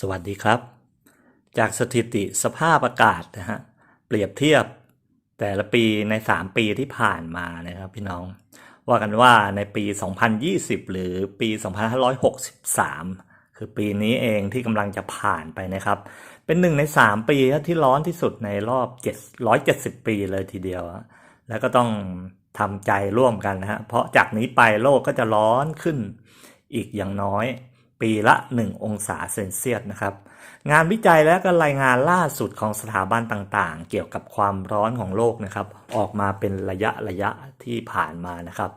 สวัสดีครับ จากสถิติสภาพอากาศนะฮะเปรียบเทียบแต่ละปีใน 3 ปีที่ผ่านมานะครับพี่น้อง ว่ากันว่าในปี 2020 หรือปี 2563 คือปีนี้เองที่กำลังจะผ่านไปนะครับ เป็นหนึ่งใน 3 ปีที่ร้อนที่สุดในรอบ 770 ปีเลยทีเดียว แล้วก็ต้องทำใจร่วมกันนะฮะเพราะจากนี้ไปโลกก็จะร้อนขึ้นอีกอย่างน้อย ปีละ 1 องศาเซนเซียสนะครับ งานวิจัยและก็รายงานล่าสุดของสถาบันต่างๆ เกี่ยวกับความร้อนของโลกนะครับ ออกมาเป็นระยะระยะที่ผ่านมานะครับ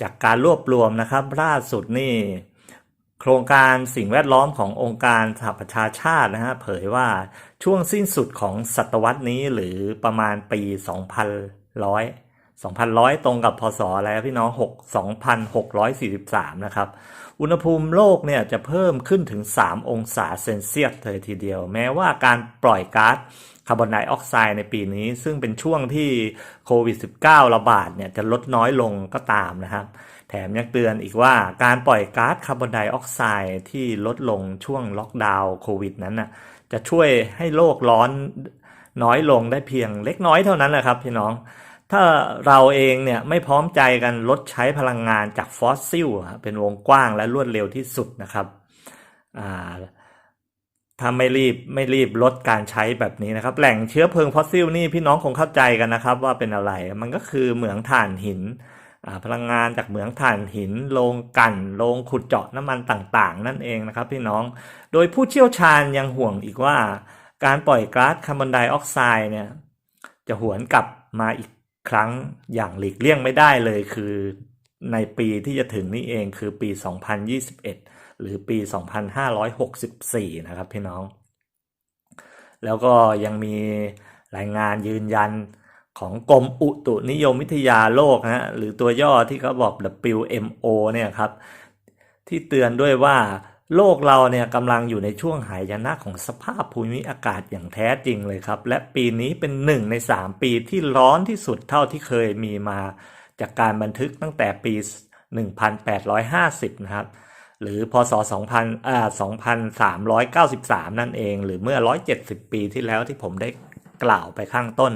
จากการรวบรวมนะครับ ล่าสุดนี่โครงการสิ่งแวดล้อมขององค์การสหประชาชาตินะฮะเผยว่าช่วงสิ้นสุดของศตวรรษนี้หรือประมาณปี 2100 2100 ตรงกับพศอะไรครับพี่น้อง 6 2643 นะครับ อุณหภูมิโลกเนี่ยจะเพิ่มขึ้นถึง 3 องศาเซนเซียสเลยทีเดียว แม้ว่าการปล่อยก๊าซคาร์บอนไดออกไซด์ในปีนี้ ซึ่งเป็นช่วงที่โควิด -19 ระบาดเนี่ยจะลดน้อยลงก็ตามนะครับ แถมยังเตือนอีกว่าการปล่อยก๊าซคาร์บอนไดออกไซด์ที่ลดลงช่วงล็อกดาวน์โควิดนั้นน่ะจะช่วยให้โลกร้อนน้อยลงได้เพียงเล็กน้อยเท่านั้นแหละครับพี่น้อง ถ้าเราเองเนี่ยไม่พร้อมใจกันลดใช้พลังงานจากฟอสซิลเป็นวงกว้างและรวดเร็วที่สุดนะครับถ้าไม่รีบไม่รีบลดการใช้แบบนี้นะครับ แหล่งเชื้อเพลิงฟอสซิลนี่พี่น้องคงเข้าใจกันนะครับ ว่าเป็นอะไรมันก็คือเหมืองถ่านหินพลังงานจากเหมืองถ่านหินโรงกันโรงขุดเจาะน้ำมันต่างๆ นั่นเองนะครับ พี่น้องโดยผู้เชี่ยวชาญยังห่วงอีกว่า การปล่อยก๊าซคาร์บอนไดออกไซด์เนี่ยจะหวนกลับมาอีก ครั้งอย่างหลีกเลี่ยงไม่ได้เลยคือในปีที่จะถึงนี่เองคือปี 2021 หรือปี 2564 นะครับพี่น้อง แล้วก็ยังมีรายงานยืนยันของกรมอุตุนิยมวิทยาโลกนะฮะหรือตัวย่อที่เขาบอก WMO เนี่ยครับ ที่เตือนด้วยว่า โลกเราเนี่ยกำลังอยู่ในช่วงหายนะของสภาพภูมิอากาศอย่างแท้จริงเลยครับ และปีนี้เป็นหนึ่งใน 3 ปีที่ร้อนที่สุดเท่าที่เคยมีมาจากการบันทึกตั้งแต่ปี 1850 นะครับ หรือพศ 2000อ่า2393 นั่นเอง หรือเมื่อ 170 ปีที่แล้วที่ผมได้กล่าวไปข้างต้น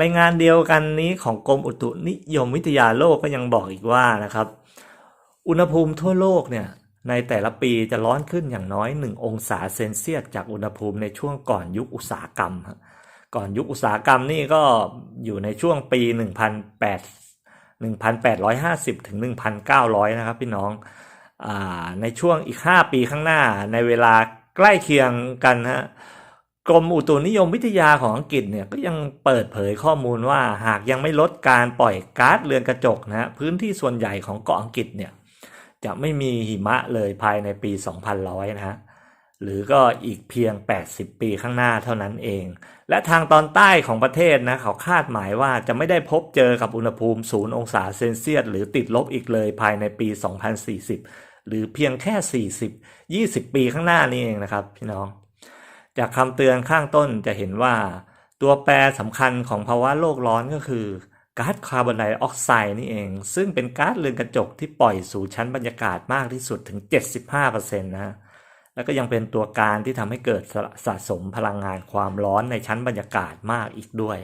รายงานเดียวกันนี้ของกรมอุตุนิยมวิทยาโลกก็ยังบอกอีกว่านะครับ อุณหภูมิทั่วโลกเนี่ย ในแต่ละปีจะร้อนขึ้นอย่างน้อย 1 องศาเซนเซียสจากอุณหภูมิในช่วงก่อนยุคอุตสาหกรรม ก่อนยุคอุตสาหกรรมนี่ก็อยู่ในช่วงปี 1800 1850 ถึง 1,900 นะครับพี่น้องอในช่วงอีก 5 ปีข้างหน้าในเวลาใกล้เคียงกันฮะกรมอุตุนิยมวิทยาของอังกฤษเนี่ยก็ยังเปิดเผยข้อมูลว่าหากยังไม่ลดการปล่อยก๊าซเรือนกระจกนะฮะพื้นที่ส่วนใหญ่ของเกาะอังกฤษเนี่ย จะไม่มีหิมะเลยภายในปี 2100 นะฮะ หรือก็อีกเพียง 80 ปีข้างหน้าเท่านั้นเอง และทางตอนใต้ของประเทศนะ เขาคาดหมายว่าจะไม่ได้พบเจอกับอุณหภูมิ 0 องศาเซนเซียส หรือติดลบอีกเลยภายในปี 2040 หรือเพียงแค่ 40 20 ปีข้างหน้านี้เองนะครับพี่น้อง จากคำเตือนข้างต้นจะเห็นว่า ตัวแปรสำคัญของภาวะโลกร้อนก็คือ ก๊าซคาร์บอนไดออกไซด์นี่เอง ซึ่งเป็นก๊าซเรือนกระจกที่ปล่อยสู่ชั้นบรรยากาศมากที่สุดถึง 75%นะฮะแล้วก็ยังเป็นตัวการที่ทำให้เกิดสะสะสมพลังงานความร้อนในชั้นบรรยากาศมากอีกด้วย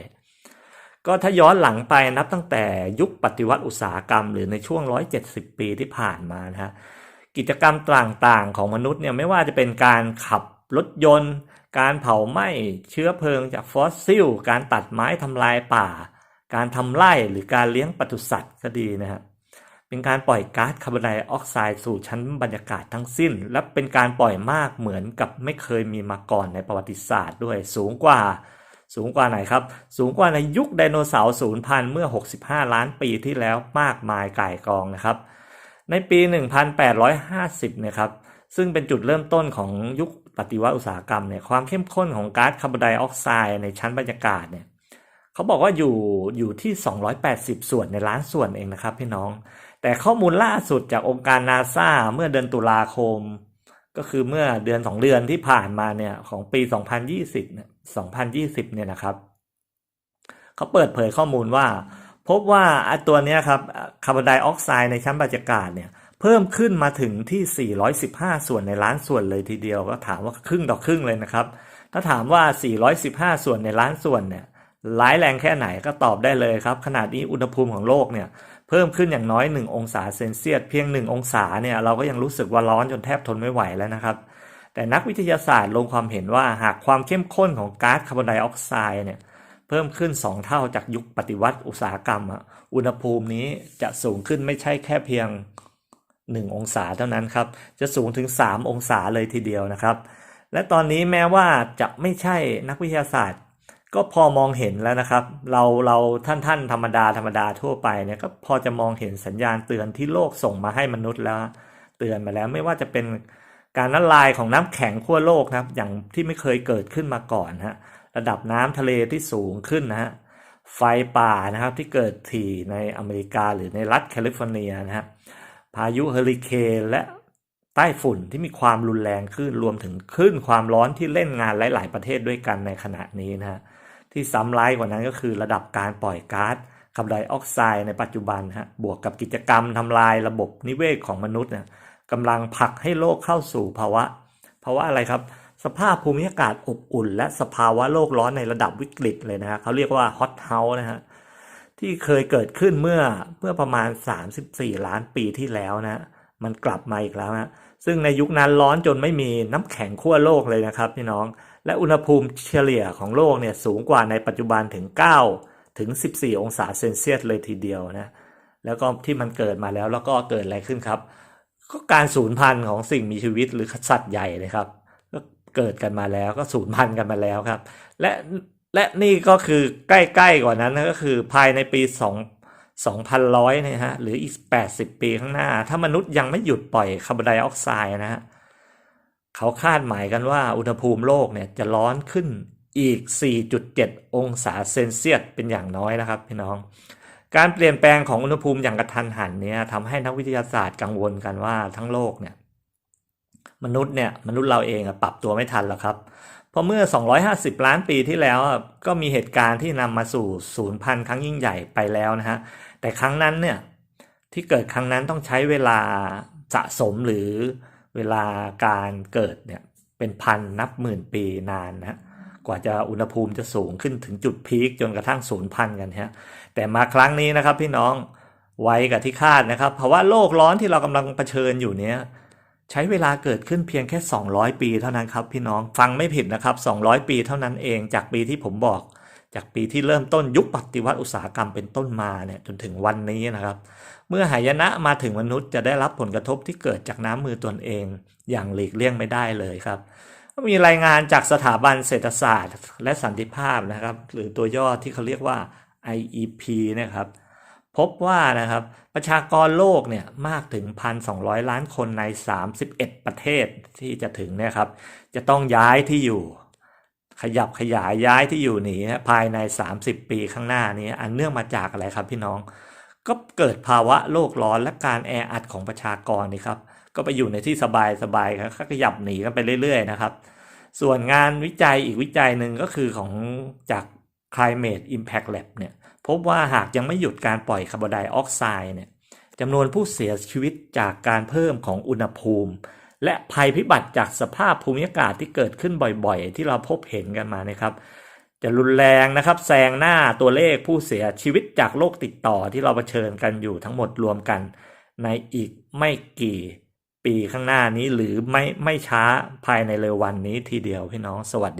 ก็ถ้าย้อนหลังไปนับตั้งแต่ยุคปฏิวัติอุตสาหกรรม หรือในช่วง 170 ปีที่ผ่านมานะฮะกิจกรรมต่างๆของมนุษย์เนี่ยไม่ว่าจะเป็นการขับรถยนต์ การเผาไหม้เชื้อเพลิงจากฟอสซิล การตัดไม้ทำลายป่า การทำไร่หรือการเลี้ยงปศุสัตว์ก็ดีนะครับเป็นการปล่อยก๊าซคาร์บอนไดออกไซด์สู่ชั้นบรรยากาศทั้งสิ้น และเป็นการปล่อยมากเหมือนกับไม่เคยมีมาก่อนในประวัติศาสตร์ด้วยสูงกว่าสูงกว่าไหนครับ สูงกว่าในยุคไดโนเสาร์สูญพันธุ์เมื่อ 65 ล้านปีที่แล้วมากมายก่ายกองนะครับ ในปี 1850เนี่ยครับซึ่งเป็นจุดเริ่มต้นของยุคปฏิวัติอุตสาหกรรมเนี่ยความเข้มข้นของก๊าซคาร์บอนไดออกไซด์ในชั้นบรรยากาศเนี่ย เขาบอกว่าอยู่อยู่ที่ 280 ส่วนในล้านส่วนเองนะครับพี่น้อง แต่ข้อมูลล่าสุดจากองค์การนาซาเมื่อเดือนตุลาคม ก็คือเมื่อเดือน 2 เดือนที่ผ่านมาเนี่ยของปี 2020เนี่ย2020 เนี่ยนะครับ เขาเปิดเผยข้อมูลว่า พบว่าตัวนี้ครับคาร์บอนไดออกไซด์ในชั้นบรรยากาศเนี่ยเพิ่มขึ้นมาถึงที่ 415 ส่วนในล้านส่วนเลยทีเดียว ก็ถามว่าครึ่งต่อครึ่งเลยนะครับ ถ้าถามว่า 415 ส่วนในล้านส่วนเนี่ย ร้ายแรงแค่ไหนก็ตอบได้เลยครับ ขนาดนี้อุณหภูมิของโลกเนี่ยเพิ่มขึ้นอย่างน้อย 1 องศาเซนเซียสเพียง 1 องศาเนี่ยเราก็ยังรู้สึกว่าร้อนจนแทบทนไม่ไหวแล้วนะครับ แต่นักวิทยาศาสตร์ลงความเห็นว่าหากความเข้มข้นของก๊าซคาร์บอนไดออกไซด์เนี่ยเพิ่มขึ้น 2 เท่าจากยุคปฏิวัติอุตสาหกรรมอะอุณหภูมินี้จะสูงขึ้นไม่ใช่แค่เพียง 1 องศาเท่านั้นครับจะสูงถึง 3 องศาเลยทีเดียวนะครับ และตอนนี้แม้ว่าจะไม่ใช่นักวิทยาศาสตร์ ก็พอมองเห็นแล้วนะครับ เราเราท่านท่านธรรมดาธรรมดาทั่วไปเนี่ยก็พอจะมองเห็นสัญญาณเตือนที่โลกส่งมาให้มนุษย์แล้ว เตือนมาแล้วไม่ว่าจะเป็นการละลายของน้ำแข็งขั้วโลกนะครับ อย่างที่ไม่เคยเกิดขึ้นมาก่อนฮะระดับน้ำทะเลที่สูงขึ้นนะฮะไฟป่านะครับที่เกิดถี่ในอเมริกาหรือในรัฐแคลิฟอร์เนียนะฮะพายุเฮอริเคนและใต้ฝุ่นที่มีความรุนแรงขึ้นรวมถึงคลื่นความร้อนที่เล่นงานหลาย ๆ ประเทศด้วยกันในขณะนี้นะฮะ ที่ซ้ำร้ายกว่านั้นก็คือระดับการปล่อยก๊าซคาร์บอนไดออกไซด์ในปัจจุบันฮะบวกกับกิจกรรมทำลายระบบนิเวศของมนุษย์เนี่ยกำลังผลักให้โลกเข้าสู่ภาวะภาวะอะไรครับ สภาพภูมิอากาศอบอุ่น และสภาวะโลกร้อนในระดับวิกฤตเลยนะฮะเขาเรียกว่าฮอตเฮาส์นะฮะที่เคยเกิดขึ้นเมื่อเมื่อประมาณ 34 ล้านปีที่แล้วนะมันกลับมาอีกแล้วนะซึ่งในยุคนั้นร้อนจนไม่มีน้ำแข็งขั้วโลกเลยนะครับพี่น้อง และอุณหภูมิเฉลี่ยของโลกเนี่ยสูงกว่าในปัจจุบันถึง 9 ถึง 14 องศาเซนเซียสเลยทีเดียวนะแล้วก็ที่มันเกิดมาแล้วแล้วก็เกิดอะไรขึ้นครับ ก็การสูญพันธุ์ของสิ่งมีชีวิตหรือสัตว์ใหญ่นะครับก็เกิดกันมาแล้วก็สูญพันธุ์กันมาแล้วครับ และและนี่ก็คือใกล้ๆกว่านั้นก็คือภายในปี 2 2100เนี่ยฮะหรืออีก 80 ปีข้างหน้า ถ้ามนุษย์ยังไม่หยุดปล่อยคาร์บอนไดออกไซด์นะฮะ เขาคาดหมายกันว่าอุณหภูมิโลกเนี่ยจะร้อนขึ้นอีก 4.7 องศาเซนเซียสเป็นอย่างน้อยนะครับพี่น้อง การเปลี่ยนแปลงของอุณหภูมิอย่างกระทันหันเนี่ยทำให้นักวิทยาศาสตร์กังวลกันว่าทั้งโลกเนี่ยมนุษย์เนี่ยมนุษย์เราเองอะปรับตัวไม่ทันหรอกครับ เพราะเมื่อ 250 ล้านปีที่แล้วก็มีเหตุการณ์ที่นำมาสู่ศูนย์พันครั้งยิ่งใหญ่ไปแล้วนะฮะแต่ครั้งนั้นเนี่ยที่เกิดครั้งนั้นต้องใช้เวลาสะสมหรือ เวลาการเกิดเนี่ยเป็นพันนับหมื่นปีนานนะกว่าจะอุณหภูมิจะสูงขึ้นถึงจุดพีคจนกระทั่งศูนย์พันกันฮะแต่มาครั้งนี้นะครับพี่น้องไวกับที่คาดนะครับเพราะว่าโลกร้อนที่เรากำลังเผชิญอยู่เนี้ยใช้เวลาเกิดขึ้นเพียงแค่ 200 ปีเท่านั้นครับพี่น้องฟังไม่ผิดนะครับ 200 ปีเท่านั้นเองจากปีที่ผมบอก จากปีที่เริ่มต้นยุคปฏิวัติอุตสาหกรรมเป็นต้นมาเนี่ยจนถึงวันนี้นะครับ เมื่อหายนะมาถึงมนุษย์จะได้รับผลกระทบที่เกิดจากน้ำมือตนเอง อย่างหลีกเลี่ยงไม่ได้เลยครับ มีรายงานจากสถาบันเศรษฐศาสตร์ และสันติภาพนะครับ หรือตัวย่อที่เขาเรียกว่า IEP นะครับพบว่านะครับประชากรโลกเนี่ยมากถึง 1,200 ล้านคนใน 31 ประเทศที่จะถึงเนี่ยครับจะต้องย้ายที่อยู่ ขยับขยายย้ายที่อยู่หนีภายใน 30 ปีข้างหน้านี้อันเนื่องมาจากอะไรครับพี่น้อง ก็เกิดภาวะโลกร้อนและการแออัดของประชากรนี่ครับก็ไปอยู่ในที่สบายสบายครับขยับหนีกันไปเรื่อย ๆ นะครับ ส่วนงานวิจัยอีกวิจัยหนึ่งก็คือของจาก Climate Impact Lab เนี่ยพบว่าหากยังไม่หยุดการปล่อยคาร์บอนไดออกไซด์เนี่ยจำนวนผู้เสียชีวิตจากการเพิ่มของอุณหภูมิ และภัยพิบัติจากสภาพภูมิอากาศที่เกิดขึ้นบ่อยๆ ที่เราพบเห็นกันมานะครับ จะรุนแรงนะครับแซงหน้าตัวเลขผู้เสียชีวิตจากโรคติดต่อที่เราเผชิญกันอยู่ทั้งหมดรวมกัน ในอีกไม่กี่ปีข้างหน้านี้หรือไม่ไม่ช้าภายในเร็ววันนี้ทีเดียวพี่น้องสวัสดี